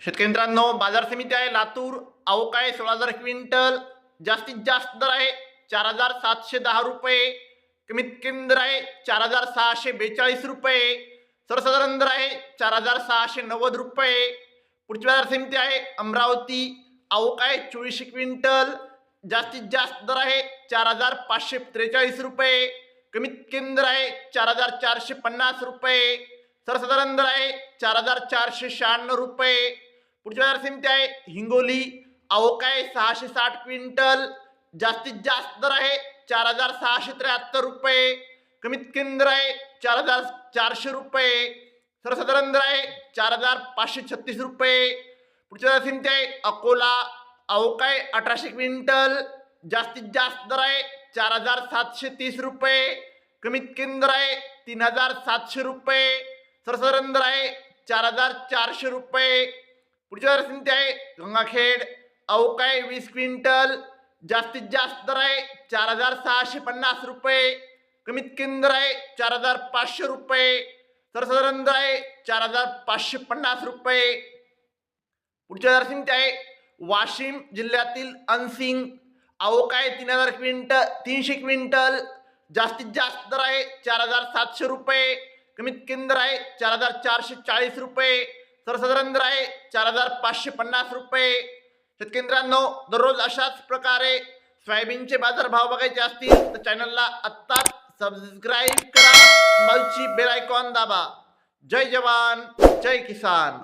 शेतकरी मित्रांनो बाजार समिती आहे लातूर. अवकाळी सोळा हजार क्विंटल जास्तीत जास्त दर आहे. चार हजार सातशे दहा रुपये. कमीत कमी दर आहे चार हजार सहाशे बेचाळीस रुपये. सर्वसाधारण दर आहे चार हजार सहाशे नव्वद रुपये. पुढची बाजार समिती आहे अमरावती. अवकाळी चोवीसशे क्विंटल जास्तीत जास्त दर आहे चार हजार पाचशे त्रेचाळीस रुपये. कमीत कमी दर आहे चार हजार चारशे पन्नास रुपये. सर्वसाधारण दर आहे चार हजार चारशे शहाण्णव रुपये. पुढच्या बाजार आहे. हिंगोली अवकाय सहाशे साठ क्विंटल जास्तीत जास्त दर आहे चार हजार सहाशे त्र्याहत्तर रुपये. कमीत कमी दर आहे चार हजार चारशे रुपये. सर्वसाधारण दर आहे चार हजार पाचशे छत्तीस रुपये. पुढच्या बाजार आहे अकोला अवकाय अठराशे क्विंटल जास्तीत जास्त दर आहे चार हजार सातशे तीस रुपये. कमीत कमी दर आहे तीन हजार सातशे रुपये. सर्वसाधारण दर आहे चार हजार चारशे रुपये. पुढची बाजार आहे गंगाखेड अवकाय वीस क्विंटल जास्तीत जास्त दर आहे चार हजार सहाशे पन्नास रुपये कमीत कमी दर आहे चार हजार पाचशे रुपये सर्वसाधारण दर आहे चार हजार पाचशे पन्नास रुपये. पुढच्या बाजार आहे वाशिम जिल्ह्यातील अनसिंग अवकाय तीन हजार क्विंटल तीनशे क्विंटल जास्तीत जास्त दर आहे चार हजार सातशे रुपये कमीत कमी दर आहे चार हजार चारशे चाळीस रुपये. सर्वसाधारण दर आहे चार हजार पाचशे पन्नास रुपये. शेतकरी मित्रांनो दररोज अशाच प्रकारे सोयाबीनचे बाजारभाव बघायचे असतील तर चॅनलला आत्ताच सबस्क्राईब करा. बेल आयकॉन दाबा. जय जवान जय किसान.